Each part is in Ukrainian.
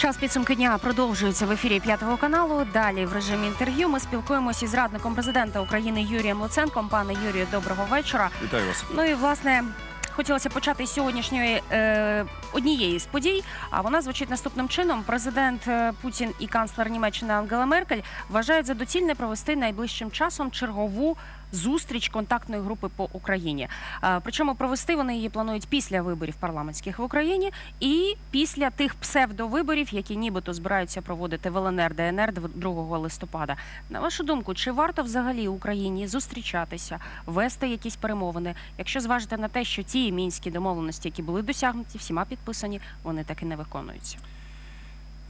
Час підсумки дня продовжується в ефірі п'ятого каналу. Далі в режимі інтерв'ю ми спілкуємося із радником президента України Юрієм Луценком. Пане Юрію, доброго вечора. Вітаю вас. Ну і власне. Хотілося почати з сьогоднішньої е, однієї з подій. А вона звучить наступним чином: президент е, Путін і канцлер Німеччини Ангела Меркель вважають за доцільне провести найближчим часом чергову зустріч контактної групи по Україні. Е, причому провести вони її планують після виборів парламентських в Україні і після тих псевдовиборів, які нібито збираються проводити в ЛНР ДНР 2 листопада. На вашу думку, чи варто взагалі Україні зустрічатися, вести якісь перемовини, якщо зважити на те, що ті мінські домовленості, які були досягнуті, всіма підписані, вони так і не виконуються?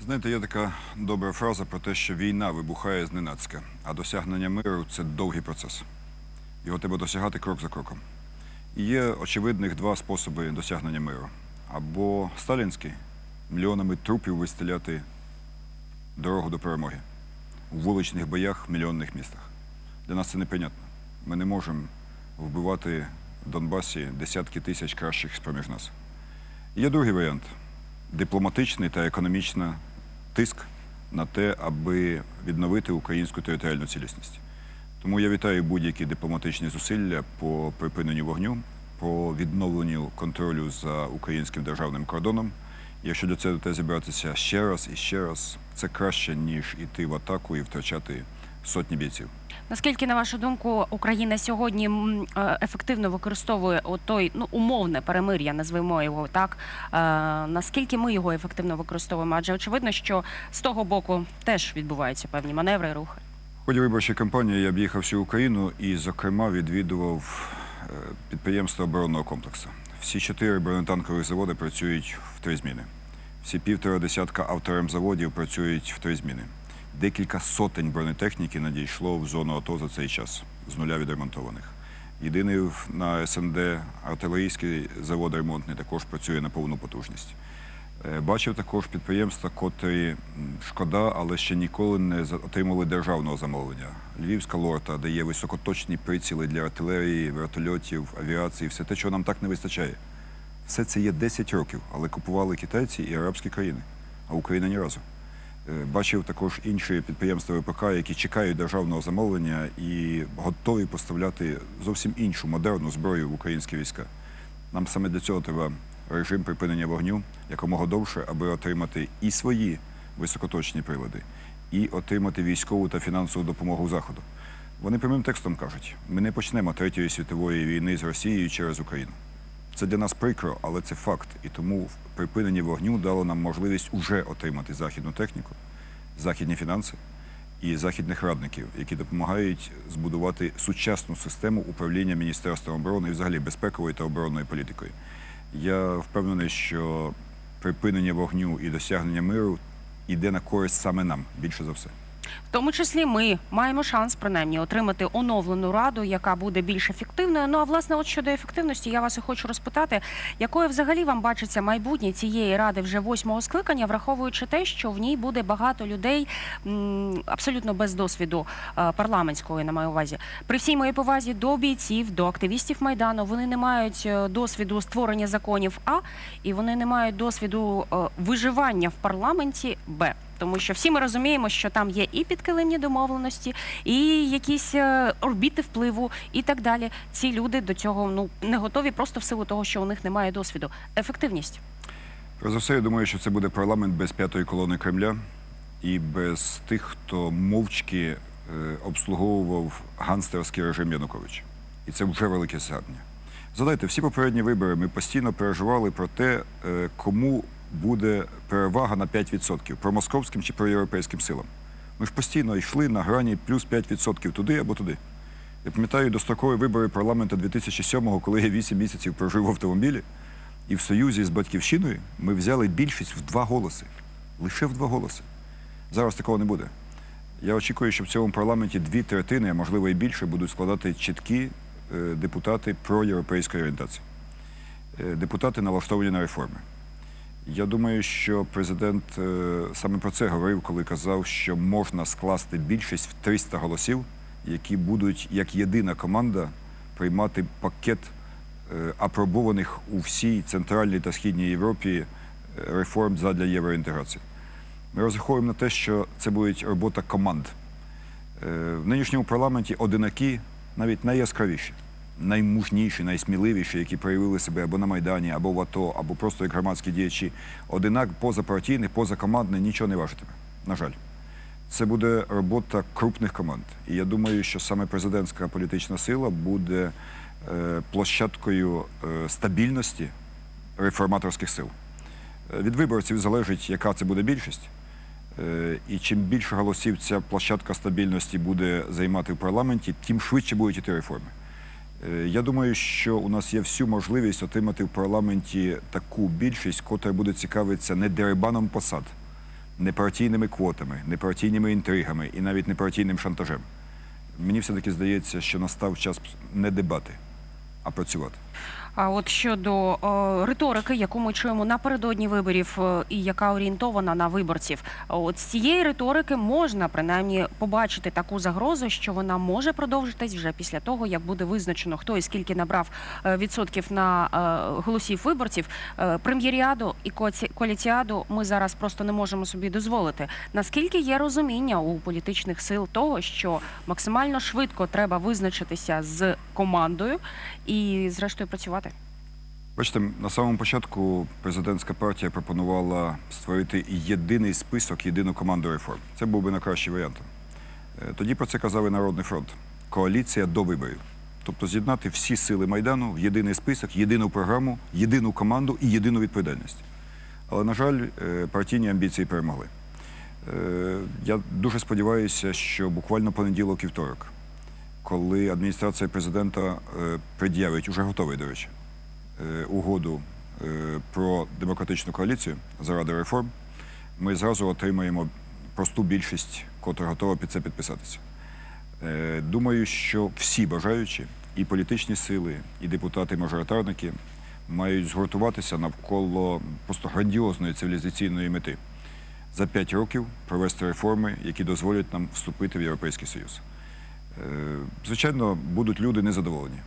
Знаєте, є така добра фраза про те, що війна вибухає зненацька, а досягнення миру це довгий процес. Його треба досягати крок за кроком. І є очевидних два способи досягнення миру. Або сталінський мільйонами трупів вистріляти дорогу до перемоги у вуличних боях в мільйонних містах. Для нас це неприйнятно. Ми не можемо вбивати в Донбасі десятки тисяч кращих з-поміж нас. Є другий варіант дипломатичний та економічний тиск на те, аби відновити українську територіальну цілісність. Тому я вітаю будь-які дипломатичні зусилля по припиненню вогню, по відновленню контролю за українським державним кордоном. Якщо до цього те зібратися ще раз і ще раз, це краще, ніж іти в атаку і втрачати сотні бійців. Наскільки, на вашу думку, Україна сьогодні е, ефективно використовує той ну умовне перемир'я, назвемо його так. Е, наскільки ми його ефективно використовуємо? Адже очевидно, що з того боку теж відбуваються певні маневри, рухи. Ході виборчої кампанії я об'їхав всю Україну і, зокрема, відвідував е, підприємства оборонного комплексу. Всі чотири бронетанкових заводи працюють в три зміни. Всі півтора десятка авторемзаводів працюють в три зміни. Декілька сотень бронетехніки надійшло в зону АТО за цей час, з нуля відремонтованих. Єдиний на СНД артилерійський завод ремонтний також працює на повну потужність. Е, Бачив також підприємства, котрі шкода, але ще ніколи не отримали державного замовлення. Львівська лорта дає високоточні приціли для артилерії, вертольотів, авіації, все те, чого нам так не вистачає. Все це є 10 років, але купували китайці і арабські країни, а Україна ні разу. Е, Бачив також інші підприємства ВПК, які чекають державного замовлення і готові поставляти зовсім іншу модерну зброю в українські війська. Нам саме для цього треба режим припинення вогню якомога довше, аби отримати і свої високоточні прилади, і отримати військову та фінансову допомогу Заходу. Вони прямим текстом кажуть: ми не почнемо третьої світової війни з Росією через Україну. Це для нас прикро, але це факт. І тому припинення вогню дало нам можливість уже отримати західну техніку, західні фінанси і західних радників, які допомагають збудувати сучасну систему управління Міністерством оборони і взагалі безпековою та оборонною політикою. Я впевнений, що припинення вогню і досягнення миру йде на користь саме нам більше за все. В тому числі ми маємо шанс принаймні отримати оновлену раду, яка буде більш ефективною. Ну а власне, от щодо ефективності, я вас і хочу розпитати, якою взагалі вам бачиться майбутнє цієї ради вже восьмого скликання, враховуючи те, що в ній буде багато людей абсолютно без досвіду е, парламентського, на маю увазі. При всій моїй повазі до бійців, до активістів майдану, вони не мають е, досвіду створення законів А, і вони не мають досвіду е, виживання в парламенті Б. Тому що всі ми розуміємо, що там є і підкилимні домовленості, і якісь е, орбіти впливу, і так далі. Ці люди до цього ну не готові просто в силу того, що у них немає досвіду. Ефективність. За все, я думаю, що це буде парламент без п'ятої колони Кремля і без тих, хто мовчки е, обслуговував ганстерський режим Януковича. І це вже велике досягнення. Згадайте, всі попередні вибори ми постійно переживали про те, е, кому буде перевага на 5% про московським чи про європейським силам. Ми ж постійно йшли на грані плюс 5% туди або туди. Я пам'ятаю дострокові вибори парламенту 2007-го, коли я 8 місяців прожив в автомобілі. І в союзі з батьківщиною ми взяли більшість в два голоси. Лише в два голоси. Зараз такого не буде. Я очікую, що в цьому парламенті дві третини, а можливо і більше, будуть складати чіткі е, депутати проєвропейської орієнтації. Е, депутати налаштовані на реформи. Я думаю, що президент е, саме про це говорив, коли казав, що можна скласти більшість в 300 голосів, які будуть як єдина команда приймати пакет е, апробованих у всій центральній та східній Європі е, реформ задля євроінтеграції. Ми розраховуємо на те, що це буде робота команд. В нинішньому парламенті одинаки навіть найяскравіші, наймужніші, найсміливіші, які проявили себе або на Майдані, або в АТО, або просто як громадські діячі, одинак позапартійних, позакомандних нічого не важитиме. На жаль. Це буде робота крупних команд. І я думаю, що саме президентська політична сила буде е, площадкою е, стабільності реформаторських сил. Е, Від виборців залежить, яка це буде більшість. Е, І чим більше голосів ця площадка стабільності буде займати в парламенті, тим швидше будуть іти реформи. Е, Я думаю, що у нас є всю можливість отримати в парламенті таку більшість, котра буде цікавитися не дерибаном посад, не партійними квотами, не партійними інтригами і навіть не партійним шантажем. Мені все-таки здається, що настав час не дебати, а працювати. А от щодо е, риторики, яку ми чуємо напередодні виборів, е, і яка орієнтована на виборців, от з цієї риторики можна принаймні побачити таку загрозу, що вона може продовжитись вже після того, як буде визначено, хто і скільки набрав е, відсотків на е, голосів виборців. Е, Прем'єріаду і коаліціаду ми зараз просто не можемо собі дозволити. Наскільки є розуміння у політичних сил того, що максимально швидко треба визначитися з командою і, зрештою, працювати? Бачите, на самому початку президентська партія пропонувала створити єдиний список, єдину команду реформ. Це був би найкращий варіант. Е, Тоді про це казав і Народний фронт. Коаліція до виборів. Тобто з'єднати всі сили Майдану в єдиний список, єдину програму, єдину команду і єдину відповідальність. Але, на жаль, е, партійні амбіції перемогли. Е, Я дуже сподіваюся, що буквально понеділок і второк, коли адміністрація президента пред'явить, уже готовий, до речі, угоду е, про демократичну коаліцію заради реформ, ми зразу отримаємо просту більшість, котра готова під це підписатися. Е, Думаю, що всі бажаючі, і політичні сили, і депутати-мажоритарники мають згуртуватися навколо просто грандіозної цивілізаційної мети за п'ять років провести реформи, які дозволять нам вступити в Європейський Союз. Е, Звичайно, будуть люди незадоволені.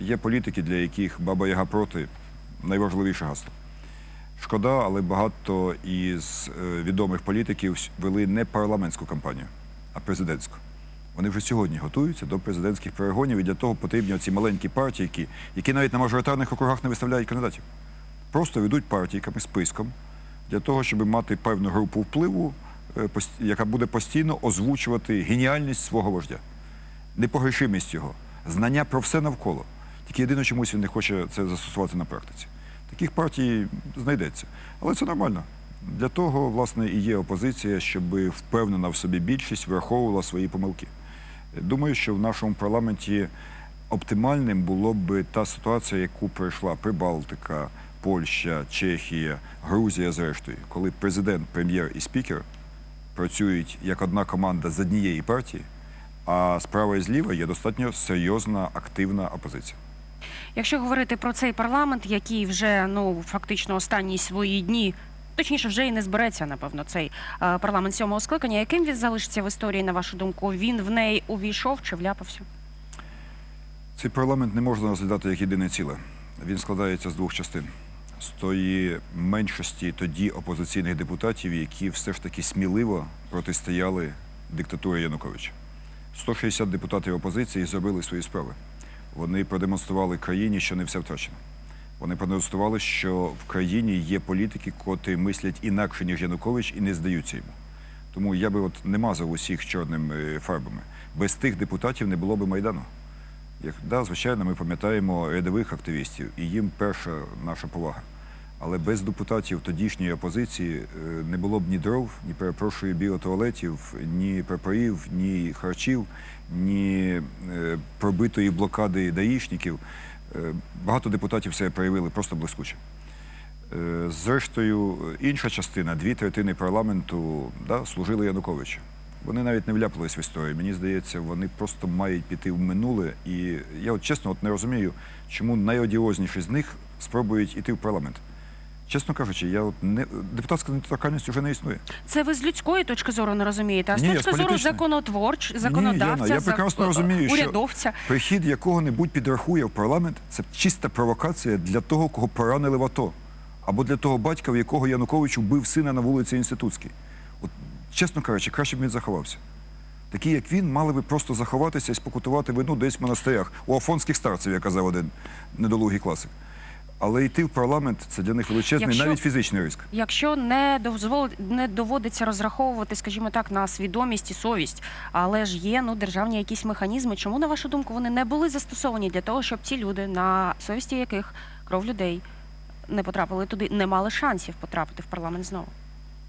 Є політики, для яких баба Яга проти найважливіше гасло. Шкода, але багато із е, відомих політиків вели не парламентську кампанію, а президентську. Вони вже сьогодні готуються до президентських перегонів, і для того потрібні ці маленькі партії, які, які навіть на мажоритарних округах не виставляють кандидатів. Просто ведуть партійками списком для того, щоб мати певну групу впливу, е, яка буде постійно озвучувати геніальність свого вождя, непогрешимість його, знання про все навколо. Тільки єдине, чомусь він не хоче це застосувати на практиці. Таких партій знайдеться. Але це нормально. Для того, власне, і є опозиція, щоб впевнена в собі більшість враховувала свої помилки. Думаю, що в нашому парламенті оптимальним було б та ситуація, яку пройшла Прибалтика, Польща, Чехія, Грузія, зрештою, коли президент, прем'єр і спікер працюють як одна команда з однієї партії, а справа і зліва є достатньо серйозна активна опозиція. Якщо говорити про цей парламент, який вже ну фактично останні свої дні. Точніше, вже і не збереться, напевно, цей е, парламент сьомого скликання. Яким він залишиться в історії, на вашу думку? Він в неї увійшов чи вляпався? Цей парламент не можна розглядати як єдине ціле. Він складається з двох частин. З тої меншості тоді опозиційних депутатів, які все ж таки сміливо протистояли диктатурі Януковича. 160 депутатів опозиції зробили свої справи. Вони продемонстрували країні, що не все втрачено. Вони продемонстрували, що в країні є політики, котрі мислять інакше, ніж Янукович, і не здаються йому. Тому я би от не мазав усіх чорними фарбами. Без тих депутатів не було б Майдану. Як, да, звичайно, ми пам'ятаємо рядових активістів, і їм перша наша повага. Але без депутатів тодішньої опозиції е, не було б ні дров, ні перепрошую біотуалетів, ні прапорів, ні харчів, ні е, пробитої блокади даїшників. Е, багато депутатів себе проявили просто блискуче. Зрештою, інша частина, дві третини парламенту, да, служили Януковичу. Вони навіть не вляпались в історію. Мені здається, вони просто мають піти в минуле. І я от чесно от не розумію, чому найодіозніші з них спробують іти в парламент. Чесно кажучи, я от не депутатська недоторканність вже не існує. Це ви з людської точки зору не розумієте, а з Ні, я з точки зору політичної. законотворч, Ні, законодавця, Яна, я прекрасно зак- розумію, що урядовця. прихід якого-небудь підрахує в парламент це чиста провокація для того, кого поранили в АТО, або для того батька, в якого Янукович убив сина на вулиці Інститутській. От Чесно кажучи, краще б він заховався. Такі, як він, мали би просто заховатися і спокутувати вину десь в монастирях, у афонських старців, як казав один недолугий класик. Але йти в парламент це для них величезний, Якщо- навіть фізичний ризик. Якщо не дозвол... не доводиться розраховувати, скажімо так, на свідомість і совість, але ж є ну державні якісь механізми. Чому на вашу думку вони не були застосовані для того, щоб ці люди, на совісті яких кров людей не потрапили туди, не мали шансів потрапити в парламент знову?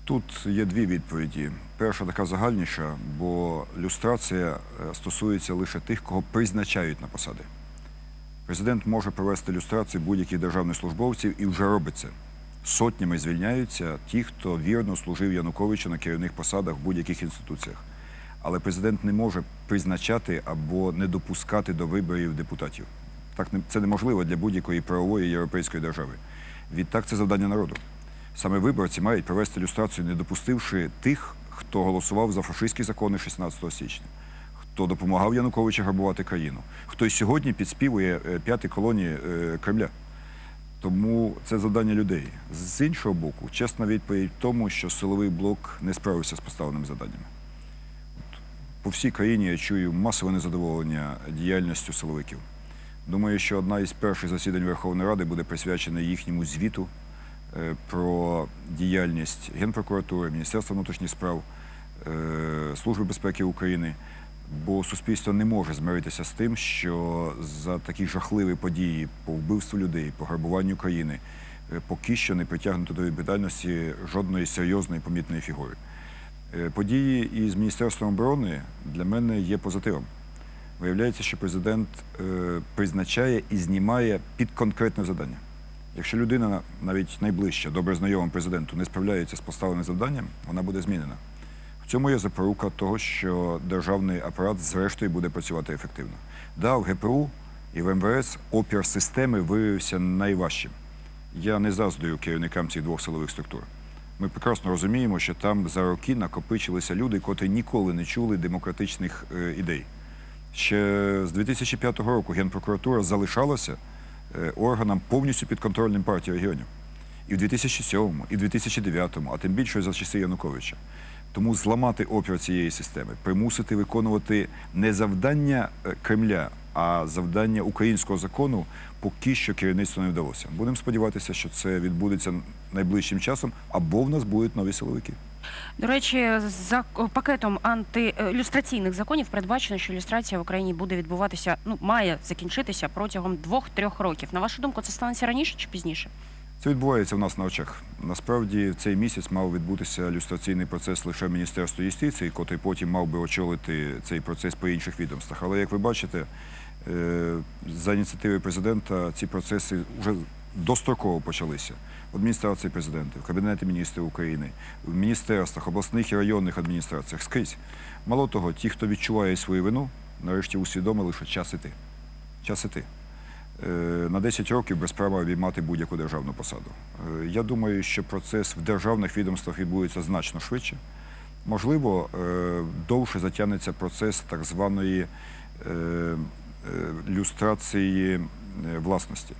Тут є дві відповіді. Перша така загальніша, бо люстрація е, стосується лише тих, кого призначають на посади. Президент може провести люстрацію будь-яких державних службовців і вже робить це. Сотнями звільняються ті, хто вірно служив Януковичу на керівних посадах в будь-яких інституціях. Але президент не може призначати або не допускати до виборів депутатів. Так це неможливо для будь-якої правової європейської держави. Відтак це завдання народу. Саме виборці мають провести люстрацію, не допустивши тих, хто голосував за фашистські закони 16 січня, хто допомагав Януковичу грабувати країну, хто й сьогодні підспівує е, п'ятій колонії е, Кремля. Тому це завдання людей. З іншого боку, чесна відповідь в тому, що силовий блок не справився з поставленими завданнями. От По всій країні я чую масове незадоволення діяльністю силовиків. Думаю, що одна із перших засідань Верховної Ради буде присвячена їхньому звіту е, про діяльність Генпрокуратури, Міністерства внутрішніх справ, Служби безпеки України. Бо суспільство не може змиритися з тим, що за такі жахливі події по вбивству людей, по грабуванню країни, е, поки що не притягнуто до відповідальності жодної серйозної помітної фігури. Е, Події із Міністерством оборони для мене є позитивом. Виявляється, що президент е, призначає і знімає під конкретне завдання. Якщо людина, навіть найближча, добре знайома президенту, не справляється з поставленим завданням, вона буде змінена. В цьому є запорука того, що державний апарат зрештою буде працювати ефективно. Да, в ГПУ і в МВС опір системи виявився найважчим. Я не заздрю керівникам цих двох силових структур. Ми прекрасно розуміємо, що там за роки накопичилися люди, котрі ніколи не чули демократичних е, ідей. Ще з 2005 року Генпрокуратура залишалася е, органом повністю підконтрольним партії регіонів. І в 2007, і в 2009, а тим більше за часи Януковича. Тому зламати опір цієї системи, примусити виконувати не завдання е, Кремля, а завдання українського закону поки що керівництву не вдалося. Будемо сподіватися, що це відбудеться найближчим часом, або в нас будуть нові силовики. До речі, за пакетом антилюстраційних законів передбачено, що люстрація в Україні буде відбуватися, ну має закінчитися протягом двох-трьох років. На вашу думку, це станеться раніше чи пізніше? Це відбувається в нас на очах. Насправді в цей місяць мав відбутися люстраційний процес лише в Міністерстві юстиції, котрий потім мав би очолити цей процес по інших відомствах. Але як ви бачите, е, за ініціативи президента ці процеси вже достроково почалися. В адміністрації президента, в Кабінеті міністрів України, в міністерствах, обласних і районних адміністраціях скрізь. Мало того, ті, хто відчуває свою вину, нарешті усвідомили, що час іти. Час іти. Е, на 10 років без права обіймати будь-яку державну посаду. Е, Я думаю, що процес в державних відомствах відбудеться значно швидше. Можливо, е, довше затягнеться процес так званої люстрації власності,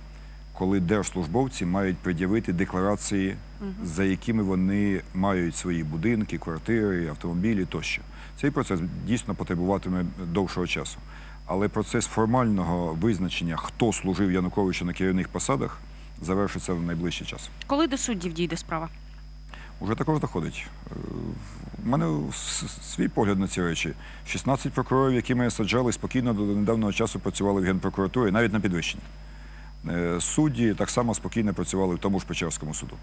коли держслужбовці мають пред'явити декларації, за якими вони мають свої будинки, квартири, автомобілі тощо. Цей процес дійсно потребуватиме довшого часу. Але процес формального визначення, хто служив Януковичу на керівних посадах, завершиться в найближчий час. Коли до суддів дійде справа? Уже також доходить. Е, У мене свій погляд на ці речі. 16 прокурорів, які ми саджали, спокійно до недавнього часу працювали в Генпрокуратурі, навіть на підвищенні. Е, Судді так само спокійно працювали в тому ж Печерському суду.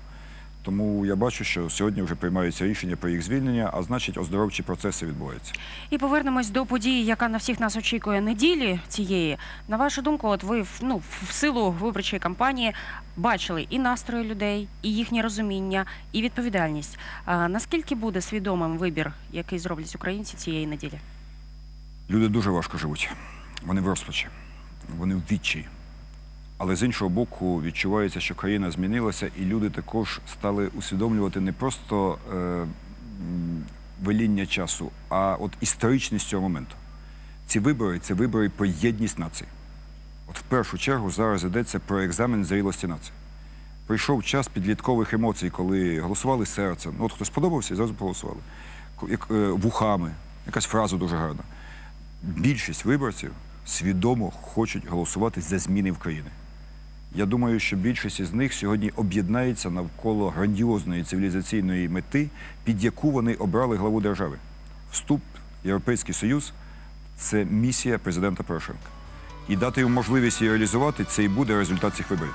Тому я бачу, що сьогодні вже приймаються рішення про їх звільнення, а значить, оздоровчі процеси відбуваються. І повернемось до події, яка на всіх нас очікує неділі цієї. На вашу думку, от ви в- ну, в силу виборчої кампанії бачили і настрої людей, і їхнє розуміння, і відповідальність. А, наскільки буде свідомим вибір, який зроблять українці цієї неділі? Люди дуже важко живуть. Вони в розпачі, вони в відчаї. Але з іншого боку, відчувається, що країна змінилася, і люди також стали усвідомлювати не просто е, веління часу, а от історичність цього моменту. Ці вибори це вибори про єдність нації. От в першу чергу зараз йдеться про екзамен зрілості нації. Прийшов час підліткових емоцій, коли голосували серцем. Ну, от хто сподобався, і зразу проголосували. е, вухами, якась фраза дуже гарна. Більшість виборців свідомо хочуть голосувати за зміни в країні. Я думаю, що більшість із них сьогодні об'єднається навколо грандіозної цивілізаційної мети, під яку вони обрали главу держави. Вступ в Європейський Союз це місія президента Порошенка. І дати йому можливість її реалізувати, це і буде результат цих виборів.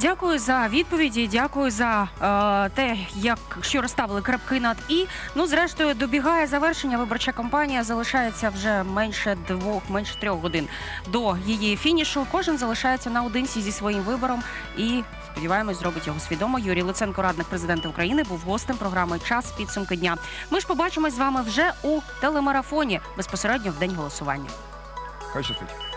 Дякую за відповіді. Дякую за е, те, як що розставили крапки над і. Ну, зрештою, добігає завершення. Виборча кампанія залишається вже менше двох, менше трьох годин до її фінішу. Кожен залишається наодинці зі своїм вибором і. Сподіваємось, зробить його свідомо. Юрій Луценко, радник президента України, був гостем програми Час підсумки дня. Ми ж побачимось з вами вже у телемарафоні безпосередньо в день голосування. Хай щастить.